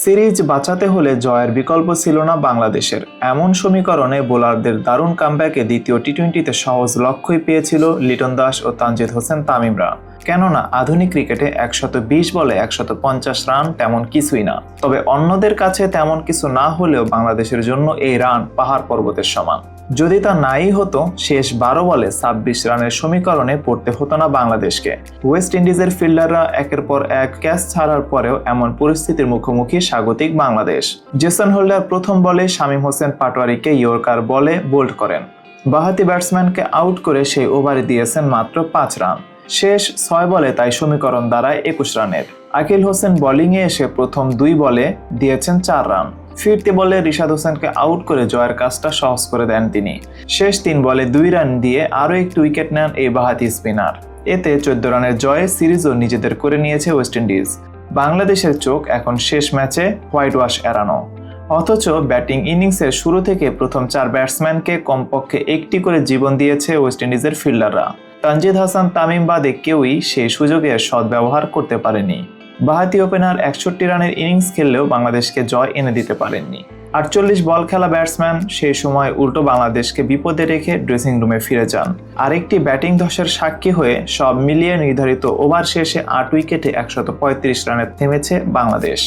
Series বাঁচাতে হলে জয়ের বিকল্প ছিল না বাংলাদেশের। এমন সমীকরণে বোলারদের দারুণ কামব্যাকে দ্বিতীয় টি টোয়েন্টিতে সহজ লক্ষ্যই পেয়েছিল লিটন দাস ও তানজিদ হোসেন তামিমরা। কেননা আধুনিক ক্রিকেটে একশত বিশ বলে একশত পঞ্চাশ রান তেমন কিছুই না। তবে অন্যদের কাছে তেমন কিছু না হলেও বাংলাদেশের জন্য এই রান পাহাড় পর্বতের সমান। যদি তা নাই হতো, শেষ বারো বলে ছাব্বিশ রানের সমীকরণে পড়তে হতো না বাংলাদেশকে। ওয়েস্ট ইন্ডিজের ফিল্ডাররা একের পর এক ক্যাচ ছাড়ার পরেও এমন পরিস্থিতির মুখোমুখি স্বাগতিক বাংলাদেশ। জেসন হোল্ডার প্রথম বলে শামীম হোসেন পাটোয়ারিকে ইয়র্কার বলে বোল্ড করেন। বাহাতি ব্যাটসম্যানকে আউট করে সেই ওভারে দিয়েছেন মাত্র পাঁচ রান। শেষ ছয় বলে তাই সমীকরণ দাঁড়ায় একুশ রানের। আকিল হোসেন বোলিংয়ে এসে প্রথম দুই বলে দিয়েছেন চার রান। ফিরতি বলে রিশাদ হোসেনকে আউট করে জয়ের কাজটা সহজ করে দেন তিনি। শেষ তিন বলে দুই রান দিয়ে আরও একটি উইকেট নেন এই বাহাতি স্পিনার। এতে চোদ্দ রানের জয়ে সিরিজও নিজেদের করে নিয়েছে ওয়েস্ট ইন্ডিজ। বাংলাদেশের চোখ এখন শেষ ম্যাচে হোয়াইট ওয়াশ এড়ানো। অথচ ব্যাটিং ইনিংসের শুরু থেকে প্রথম চার ব্যাটসম্যানকে কমপক্ষে একটি করে জীবন দিয়েছে ওয়েস্ট ইন্ডিজের ফিল্ডাররা। তানজিদ হাসান, তামিম বাদে কেউই সেই সুযোগের সদ্ব্যবহার করতে পারেনি। বাহাতি ওপেনার একষট্টি রানের ইনিংস খেললেও বাংলাদেশকে জয় এনে দিতে পারেননি। আটচল্লিশ বল খেলা ব্যাটসম্যান সেই সময় উল্টো বাংলাদেশকে বিপদে রেখে ড্রেসিং রুমে ফিরে যান। আরেকটি ব্যাটিং ধসের সাক্ষী হয়ে সব মিলিয়ে নির্ধারিত ওভার শেষে আট উইকেটে একশত রানে থেমেছে বাংলাদেশ।